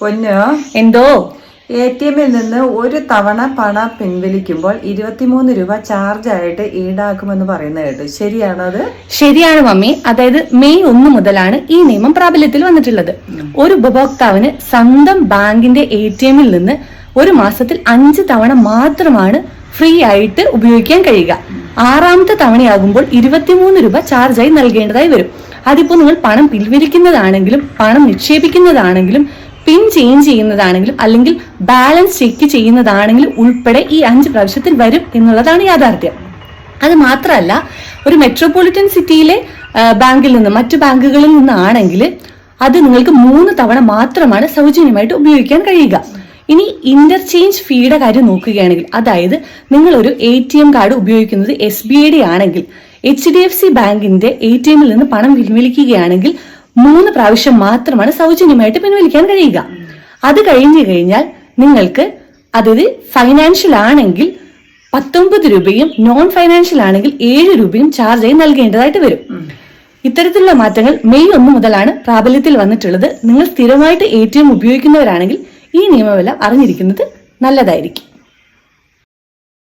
പൊന്നോ? എന്തോ? A T എമ്മിൽ നിന്ന് ഒരു തവണ പണം പിൻവലിക്കുമ്പോൾ ഇരുപത്തിമൂന്ന് രൂപ ചാർജ് ആയിട്ട് ഈടാക്കുമെന്ന് പറയുന്നത് കേട്ടു. ശരിയാണോ അത്? ശരിയാണ് മമ്മി. അതായത് മെയ് ഒന്ന് മുതലാണ് ഈ നിയമം പ്രാബല്യത്തിൽ വന്നിട്ടുള്ളത്. ഒരു ഉപഭോക്താവിന് സ്വന്തം ബാങ്കിന്റെ എ ടി എമ്മിൽ നിന്ന് ഒരു മാസത്തിൽ അഞ്ച് തവണ മാത്രമാണ് ഫ്രീ ആയിട്ട് ഉപയോഗിക്കാൻ കഴിയുക. ആറാമത്തെ തവണയാകുമ്പോൾ ഇരുപത്തിമൂന്ന് രൂപ ചാർജായി നൽകേണ്ടതായി വരും. അതിപ്പോ നിങ്ങൾ പണം പിൻവലിക്കുന്നതാണെങ്കിലും പണം നിക്ഷേപിക്കുന്നതാണെങ്കിലും പിൻ ചേഞ്ച് ചെയ്യുന്നതാണെങ്കിലും അല്ലെങ്കിൽ ബാലൻസ് ചെക്ക് ചെയ്യുന്നതാണെങ്കിലും ഉൾപ്പെടെ ഈ അഞ്ച് പ്രാവശ്യത്തിൽ വരും എന്നുള്ളതാണ് യാഥാർത്ഥ്യം. അത് മാത്രമല്ല ഒരു മെട്രോപൊളിറ്റൻ സിറ്റിയിലെ ബാങ്കിൽ നിന്ന് മറ്റു ബാങ്കുകളിൽ നിന്നാണെങ്കിൽ അത് നിങ്ങൾക്ക് മൂന്ന് തവണ മാത്രമാണ് സൗജന്യമായിട്ട് ഉപയോഗിക്കാൻ കഴിയുക. ഇനി ഇന്റർചേഞ്ച് ഫീയുടെ കാര്യം നോക്കുകയാണെങ്കിൽ അതായത് നിങ്ങൾ ഒരു എ ടി എം കാർഡ് ഉപയോഗിക്കുന്നത് എസ് ബി ഐ ഡി ആണെങ്കിൽ എച്ച് ഡി എഫ് സി ബാങ്കിന്റെ എ ടി എമ്മിൽ നിന്ന് പണം പിൻവലിക്കുകയാണെങ്കിൽ മൂന്ന് പ്രാവശ്യം മാത്രമാണ് സൗജന്യമായിട്ട് പിൻവലിക്കാൻ കഴിയുക. അത് കഴിഞ്ഞു കഴിഞ്ഞാൽ നിങ്ങൾക്ക് അതായത് ഫൈനാൻഷ്യൽ ആണെങ്കിൽ പത്തൊമ്പത് രൂപയും നോൺ ഫൈനാൻഷ്യൽ ആണെങ്കിൽ ഏഴ് രൂപയും ചാർജായി നൽകേണ്ടതായിട്ട് വരും. ഇത്തരത്തിലുള്ള മാറ്റങ്ങൾ മെയ് ഒന്ന് മുതലാണ് പ്രാബല്യത്തിൽ വന്നിട്ടുള്ളത്. നിങ്ങൾ സ്ഥിരമായിട്ട് എ ടി എം ഉപയോഗിക്കുന്നവരാണെങ്കിൽ ഈ നിയമമെല്ലാം അറിഞ്ഞിരിക്കുന്നത് നല്ലതായിരിക്കും.